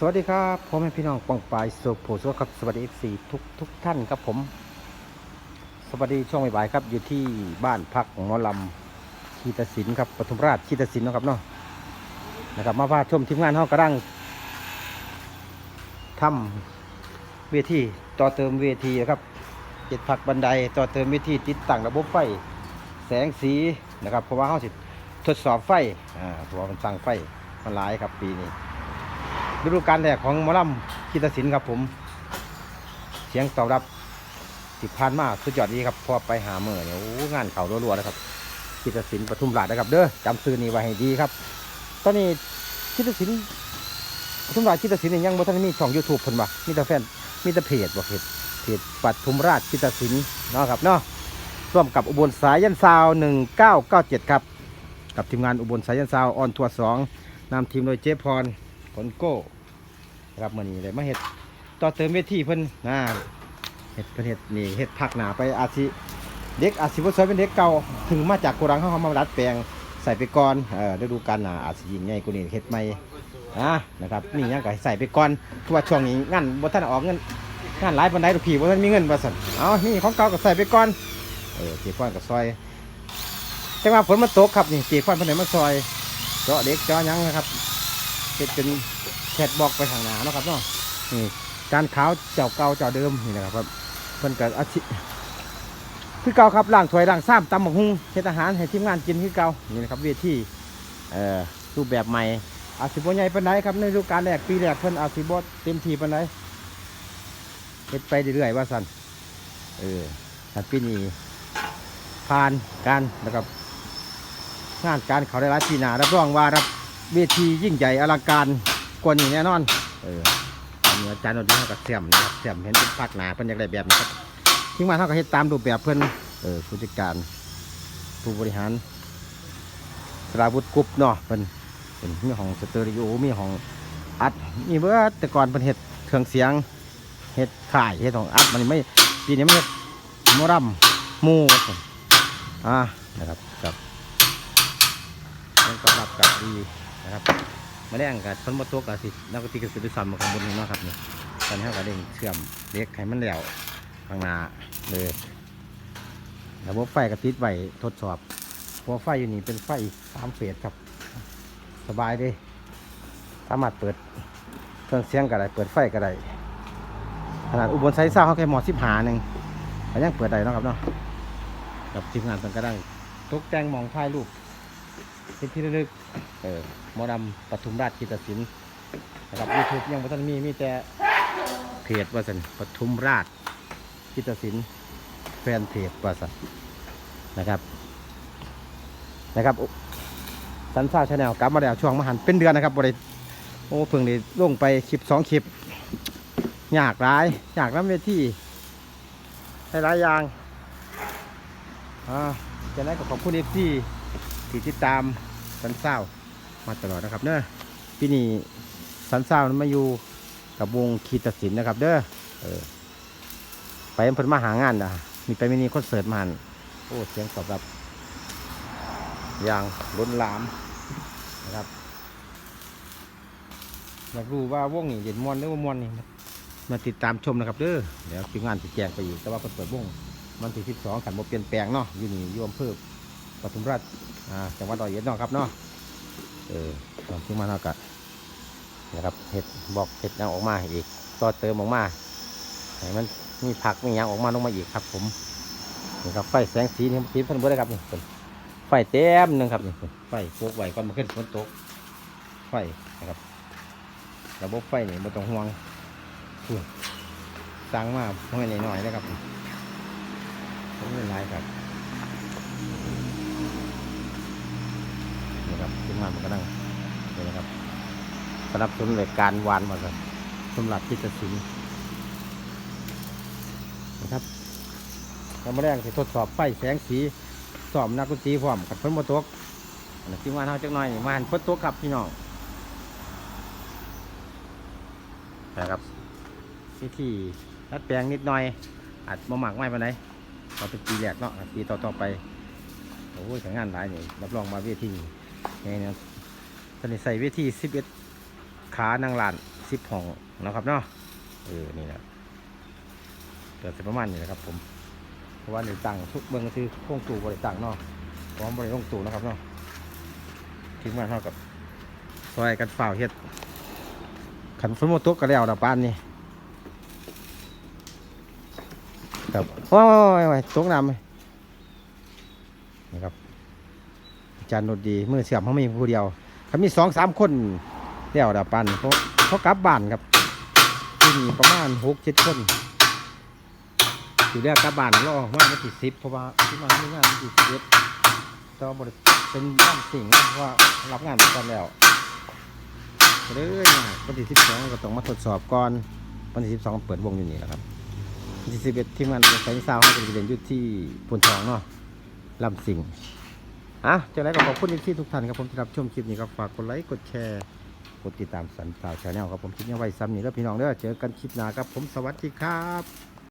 สวัสดีครับพ่อแม่พี่น้องปองปายสุขผู้สุขครับสวัสดีสี่ทุกทุกท่านครับผม สวัสดีช่วงบ่ายครับอยู่ที่บ้านพักของหมอลำคีตศิลป์ครับปทุมราชคีตศิลป์นะครับเนาะนะครับมาพาชมทีมงานห้องกระดังทำเวทีต่อเติมเวทีนะครับเจ็ดผักบันไดต่อเติมเวทีติดตั้งระบบไฟ แสงสีนะครับเพราะว่าเขาสิทดสอบไฟอ่าเพราะว่ามันสั่งไฟมันหลายครับปีนี้ ฤดูกาลแรกของมอลำกีตศิลป์ครับผม เสียงตอบรับสิบพันมากสุดยอดดีครับพอไปหาเมื่อเนี่ยงานเขารัวๆนะครับกีตศิลป์ปทุมราชนะครับ เด้อจำซื้อนี้ไว้ให้ดีครับ ตอนนี้กีตศิลป์ปทุมราชกีตศิลป์นี่ยังบ่ทันมีช่องยูทูบเพิ่นบ่มีแต่แฟนมีแต่เพจบ่เพจเพจปทุมราชกีตศิลป์เนาะครับเนาะร่วมกับอุบลสายยันซาว1997 ครับ กับทีมงานอุบลสายยันซาวออนทัวร์สองนำทีมโดยเจพรผลโก้ ครับมื่อนี้เลยมาเห็ดต่อเติมเวทีเพิ่นนะเห็ดเพิ่นเห็ดนี่เห็ดผักหนาไปอาชีเด็กอาชีพสวยเป็นเด็กเก่าถึงมาจากโกรังเขาเขามาดัดแปลงใส่ไปก่อนเออฤดูกาลหนาอาจสิยิงใหญ่กว่านี้เห็ดใหม่นะนะครับนี่ยังก็ให้ใส่ไปก่อนเพราะว่าช่วงนี้งานบ่ทันออกเงินงานหลายปันไดลูกพี่บ่ทันมีเงินบ่สั่นเอานี่ของเก่าก็ใส่ไปก่อนเออเจีฟอนกับซอยจังหวะฝนมันตกครับนี่เจีฟอนเพิ่นไหนมาซอยเจาะเด็กเจาะยังนะครับเฮ็ดเป็น แคทบอกไปทางหน้าเนาะครับเนาะนี่จานขาวเจ้าเก่าเจ้าเดิมนี่นะครับเพิ่นก็อาชีพคือเก่าครับล้างถวยล้างซ้ำตำบักหุ่งเฮ็ดอาหารให้ทีมงานกินคือเก่านี่นะครับเวทีเอ่อรูปแบบใหม่อาจสิบ่ใหญ่ปานใดครับในฤดูกาลแรกปีแรกเพิ่นอาจสิบ่เต็มที่ปานใดเฮ็ดไปเรื่อยๆว่าซั่นเออแต่ปีนี้ผ่านการนะครับงานการเขาได้รับปีหนารับรองว่ารับเวทียิ่งใหญ่อลังการ กว่านี้แน่นอน เอออันนี้อจารย์นนท์เขากับเสียมนะครับเสียมเห็นเป็นภาคหนาเพิ่นอยากได้แบบนี้ครับทิ้งมาเท่ากับเฮ็ดตามรูปแบบเพิ่นเออผู้จัดการ ผู้บริหารสราวุฒิกรุ๊ปเนาะเพิ่นเป็นมีห้องสเตอริโอมีห้องอัดมีเบิดแต่ก่อนเพิ่นเฮ็ดเครื่องเสียงเฮ็ดข่ายเฮ็ดของอัดมันไม่ปีนี้มันเฮ็ดมอรำหมู่ว่าซั่นอ่านะครับกับมันก็รับกับดีนะครับ มาแรงกับคนมาตัวกับสินักตีกับสิริสัมมาข้างบนนี่นาะครับนี่ตอนนี้เราก็เร่งเชื่อมเล็กให้มันแล้วข้างหน้าเลยระบบไฟก็ติดไว้ทดสอบเพราะว่าไฟอยู่นี่เป็นไฟสามเฟสครับ สบายดีสามารถเปิดเครื่องเสียงก็ได้เปิดไฟก็ได้ขนาดอุบลไซส์ซ่าเขาแค่หมอสิบหาหนึ่งแต่ยังเปิดได้นะครับเนาะกับทีมงานต่างก็ได้ตกแต่งมองถ่ายรูป เป็นที่ระลึกเออหมอดำปทุมราชกีตศิลป์นะครับยูทูบยังบ่ทันมีมีแต่เพจว่าสันปทุมราชกีตศิลป์แฟนเพจว่าสันนะครับนะครับอุ๊สันซ่าชาแนลกลับมาแล้วช่วงมหันต์เป็นเดือนนะครับบริโอ้เพิ่งได้ลงไปคลิปสองคลิปยากร้ายยากน้ำเวทีใหลายยางอ่าจะได้ก็ขอบคุณเอฟซีที่ติดตาม สันเศร้ามาตลอดนะครับเนอะปีนี้สันเศร้ามาอยู่กับวงคีตศิลป์นะครับ เด้อเออไปอำเภอมาหางานนะมีไปมินิคอนเสิร์ตมาหันโอ้เสียงตอบรับอย่างล้นลามนะครับอยากรู้ว่าวงนี่เด่นมวนหรือว่ามวนนี่มาติดตามชมนะครับเด้อเดี๋ยวทีมงานจะแจ้งไปอีกแต่ว่าเพิ่นเปิดวงวันที่12ขันบ่เปลี่ยนแปลงเนาะอยู่นี่อยู่อำเภอปทุมราช อ่าจังหวัดร้อยเอ็ดเนาะครับเนาะเออลองขึ้นมาเนาะกะนะครับเห็ดบอกเห็ดยังออกมาอีกต่อเติมออกมาให้มันมีผักมียังออกมาลงมาอีกครับ ผมนี่ครับไฟแสงสีนี่สีเพิ่นเบิดเลยครับนี่ไฟเต็มหนึงครับนี่ไฟโฟกไว้ก่อนมาขึ้นฝนตกไฟนะครับระบบไฟนี่ไม่ต้องห่วงสั่งมาห้อยหน่อยๆนะครับผมเป็นไรครับ ครับทีมงานมันก็นั่งนี่นะครับสนับสนุนรายการวานมาครับสำหรับที่จะสินนะครับเรามาแรกที่ทดสอบไฟแสงสีสอบนักดนตรีพร้อมกับเพิ่นมาตกอันนี้ทีมงานเฮาจักหน่อยนี่มาหันเพิ่นตกครับพี่น้องนะครับวิธีรัดแปลงนิดหน่อยอาจมาหมักไม่ปไหนเราเป็นปีแรกเนาะปีต่อๆไปโอ้ยแต่งานหลายนี่รับรองมาเวที นี่นะตอนนี้ใส่เวที11ขานางลานสิบห้องนะครับเนาะเออนี่นะเกิดสิประมาณนี้นะครับ ผมเพราะว่าในตังทุกเบิ้งก็คือโค้งตู่บริตังเนาะพร้อมบริโค้งตู่นะครับเนาะทิ้งมาเท่ากับซอยกันฝ่าวเฮ็ดขันฝนโมตกก็แล้วนะป้านนี่ครับโอ้ยโอ้ยตกน้ำไหมนี่ครับอา จารย์นดดีมือเสียบเขาไม่มีผู้เดียวเขามีสองสามคนเดี่ยวดาปันเขาเขากลับบ้านครับที่นี่ประมาณหกเจ็ดคนอยู่เรียกกลับบ้านรอว่าวันที่สิบเพราะว่าที่มาที่งานวันที่สิบเอ็ดแต่ว่าบริเป็นบ้านสิ่งเพราะว่ารับงานกันแล้วเลยนะวันที่สิบสองก็ต้องมาทดสอบก่อนวันที่สิบสองเปิดวงอยู่นี่แหละครับวันที่สิบเอ็ดที่มงานสายซาวเขาจะไปเรียนอยู่ที่พนทองเนาะลำสิง อะจากนั้นก็ขอบคุณที่ทุกท่านครับผมที่รับชมคลิปนี้ครับฝากกดไลค์กดแชร์กดติดตามสันตาวชาแนลครับผมคลิปนี้ไว้ซ้ำนี่แล้วพี่น้องเด้อเจอกันคลิปหน้าครับผมสวัสดีครับ